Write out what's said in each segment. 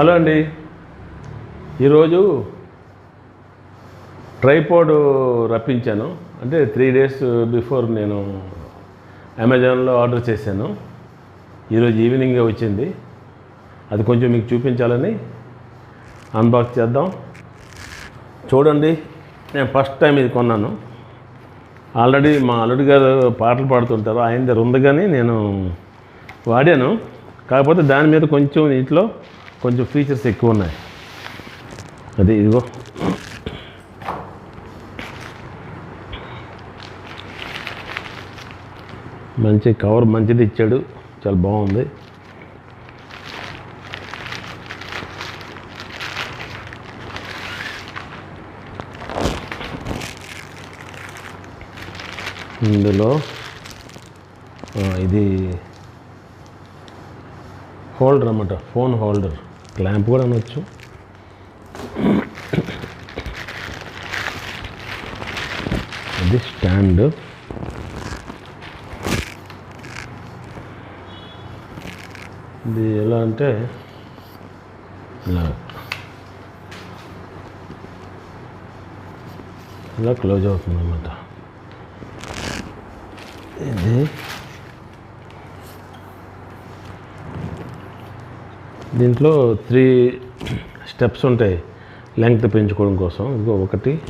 Hello అండి. ఈరోజు tripod రప్పించాను. అంటే త్రీ డేస్ బిఫోర్ నేను అమెజాన్లో ఆర్డర్ చేశాను. ఈరోజు ఈవినింగ్ వచ్చింది. అది కొంచెం మీకు చూపించాలని అన్బాక్స్ చేద్దాం. చూడండి నేను ఫస్ట్ టైం ఇది కొన్నాను. ఆల్రెడీ మా అల్లుడి గారు పాటలు పాడుతుంటారు. ఆయన దగ్గర ఉంది కానీ నేను వాడాను. కాకపోతే దాని మీద కొంచెం ఇంట్లో కొంచెం ఫీచర్స్ ఎక్కువ ఉన్నాయి అది ఇదిగో. మంచి కవర్ మంచిది ఇచ్చాడు. చాలా బాగుంది. ఇందులో ఇది హోల్డర్ అన్నమాట ఫోన్ హోల్డర్. క్లాంప్ కూడా అనొచ్చు. ఇది స్టాండ్. ఇది ఎలా అంటే ఇలా. ఇలా క్లోజ్ అవుతుంది అన్నమాట ఇది దీంట్లో త్రీ స్టెప్స్ ఉంటాయి. లెంగ్త్ పెంచుకోవడం కోసం. ఇంకో ఒకటి.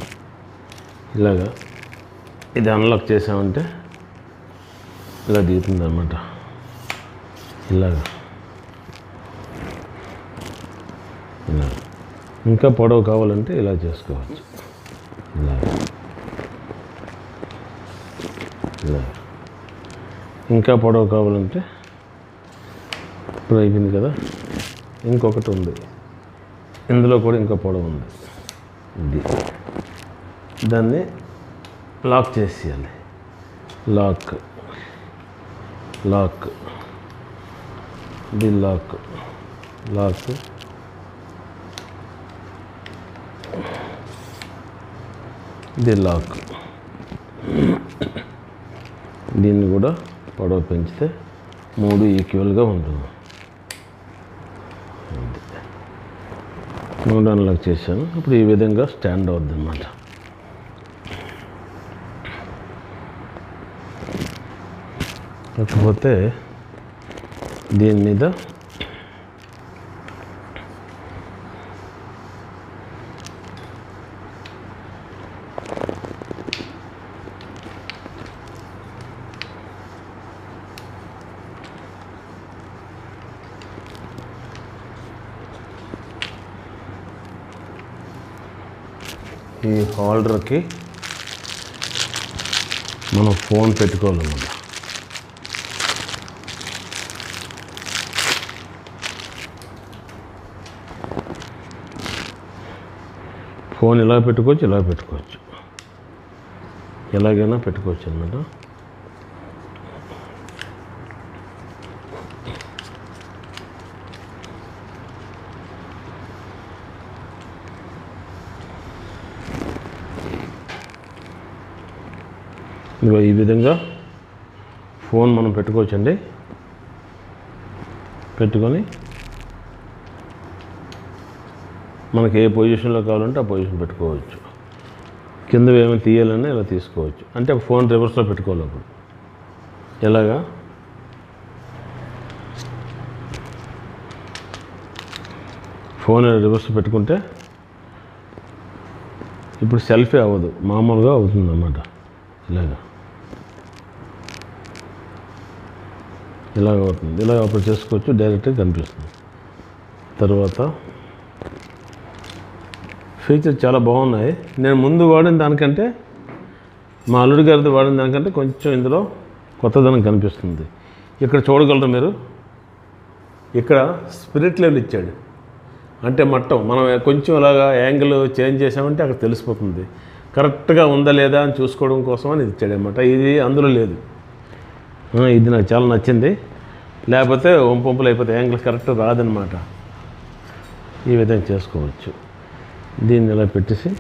ఇలాగా. ఇది అన్లాక్ చేసామంటే ఇలా దిగుతుంది అనమాట ఇలాగా. ఇలా. ఇంకా పొడవు కావాలంటే ఇలా చేసుకోవచ్చు. ఇలా. ఇలా. ఇంకా పొడవు కావాలంటే ఇప్పుడు అయిపోయింది కదా? ఇంకొకటి ఉంది. ఇందులో కూడా ఇంకో పొడవు ఉంది. ఇది. దాన్ని లాక్ చేసేయాలి. లాక్. లాక్. ఇది లాక్. లాక్. ఇది లాక్. దీన్ని కూడా పొడవు పెంచితే మూడు ఈక్వల్గా ఉంటుంది. మూడు చేశాను. ఇప్పుడు ఈ విధంగా స్టాండ్ అవుద్ది అన్నమాట కాకపోతే దీని మీద ఈ హోల్డర్కి మనం ఫోన్ పెట్టుకోవాలన్నమాట. ఫోన్ ఇలా పెట్టుకోవచ్చు ఇలా పెట్టుకోవచ్చు. ఎలాగైనా పెట్టుకోవచ్చు అనమాట ఇదిగో ఈ విధంగా ఫోన్ మనం పెట్టుకోవచ్చండి. పెట్టుకొని మనకి ఏ పొజిషన్లో కావాలంటే ఆ పొజిషన్ పెట్టుకోవచ్చు. కింద ఏమైనా తీయాలన్నా ఇలా తీసుకోవచ్చు. అంటే ఫోన్ రివర్స్లో పెట్టుకోవాలి అప్పుడు. ఎలాగా? ఫోన్ రివర్స్ పెట్టుకుంటే ఇప్పుడు సెల్ఫీ అవ్వదు. మామూలుగా అవుతుంది అన్నమాట ఇలాగా ఇలాగ అవుతుంది. ఇలాగ అప్పుడు చేసుకోవచ్చు డైరెక్ట్గా కనిపిస్తుంది. తర్వాత ఫీచర్ చాలా బాగున్నాయి. నేను ముందు వాడిన దానికంటే మా అల్లుడి గారిది వాడిన దానికంటే కొంచెం ఇందులో కొత్తదనం కనిపిస్తుంది. ఇక్కడ చూడగలరు మీరు? ఇక్కడ స్పిరిట్ లెవెల్ ఇచ్చాడు. అంటే మట్టం. మనం కొంచెం అలాగా యాంగిల్ చేంజ్ చేసామంటే అక్కడ తెలిసిపోతుంది. కరెక్ట్గా ఉందా లేదా అని చూసుకోవడం కోసం అని ఇది ఇచ్చాడనమాట ఇది అందులో లేదు. ఇది నాకు చాలా నచ్చింది. లేకపోతే వంపంపులు అయిపోతే యాంగిల్ కరెక్ట్ రాదనమాట ఈ విధంగా చేసుకోవచ్చు. దీన్ని ఇలా పెట్టేసి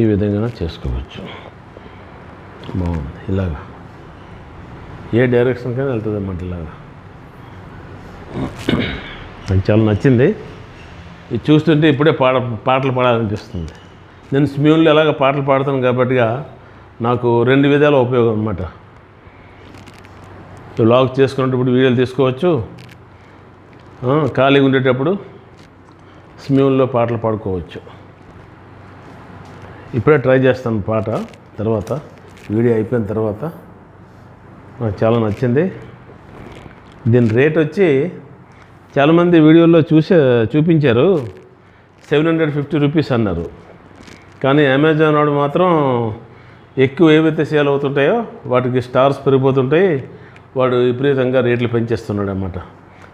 ఈ విధంగా చేసుకోవచ్చు. బాగుంది. ఇలాగా. ఏ డైరెక్షన్ కానీ వెళ్తుంది అన్నమాట ఇలాగా. నాకు చాలా నచ్చింది. ఇది చూస్తుంటే ఇప్పుడే పాట పాటలు పాడాలనిపిస్తుంది. నేను స్మ్యూన్లో ఎలాగ పాటలు పాడతాను కాబట్టిగా నాకు రెండు విధాల ఉపయోగం అనమాట లాగ్ చేసుకునేటప్పుడు వీడియోలు తీసుకోవచ్చు. ఖాళీగా ఉండేటప్పుడు స్మ్యూన్లో పాటలు పాడుకోవచ్చు. ఇప్పుడే ట్రై చేస్తాను పాట తర్వాత. వీడియో అయిపోయిన తర్వాత. నాకు చాలా నచ్చింది. దీని రేట్ వచ్చి చాలామంది వీడియోలో చూసే చూపించారు. సెవెన్ హండ్రెడ్ ఫిఫ్టీ రూపీస్ అన్నారు. కానీ అమెజాన్ వాడు మాత్రం ఎక్కువ ఏవైతే సేల్ అవుతుంటాయో వాటికి స్టార్స్ పెరిగిపోతుంటాయి. వాడు విపరీతంగా రేట్లు పెంచేస్తున్నాడు అన్నమాట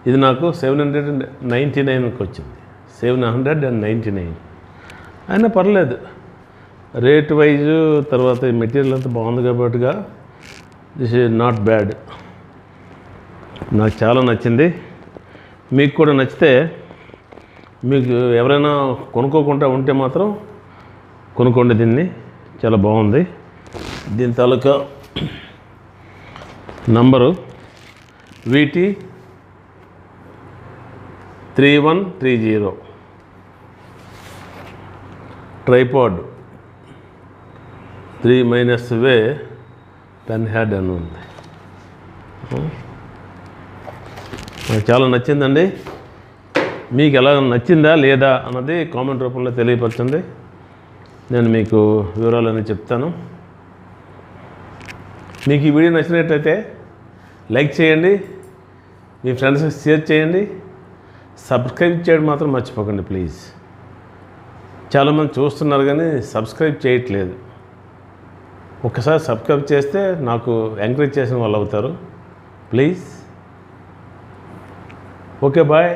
ఇది నాకు సెవెన్ హండ్రెడ్ అండ్ నైంటీ నైన్కి వచ్చింది. Seven hundred and ninety nine. అయినా పర్లేదు. రేట్ వైజ్ తర్వాత ఈ మెటీరియల్ అంతా బాగుంది కాబట్టిగా దిస్ ఈజ్ నాట్ బ్యాడ్. నాకు చాలా నచ్చింది. మీకు కూడా నచ్చితే మీకు ఎవరైనా కొనుక్కోకుండా ఉంటే మాత్రం కొనుక్కోండి దీన్ని. చాలా బాగుంది. దీని తాలూకా నంబరు వీటి three one three zero. Tripod. Three minus వే పెన్ హ్యాడ్ అని ఉంది. నాకు చాలా నచ్చిందండి. మీకు ఎలా నచ్చిందా లేదా అన్నది కామెంట్ రూపంలో తెలియపరచండి. నేను మీకు వివరాలన్నీ చెప్తాను. మీకు ఈ వీడియో నచ్చినట్టయితే లైక్ చేయండి. మీ ఫ్రెండ్స్కి షేర్ చేయండి. సబ్స్క్రైబ్ చేయడం మాత్రం మర్చిపోకండి ప్లీజ్. చాలామంది చూస్తున్నారు కానీ సబ్స్క్రైబ్ చేయట్లేదు. ఒకసారి సబ్స్క్రైబ్ చేస్తే నాకు ఎంకరేజ్ చేసిన వాళ్ళు అవుతారు. ప్లీజ్. Okay bye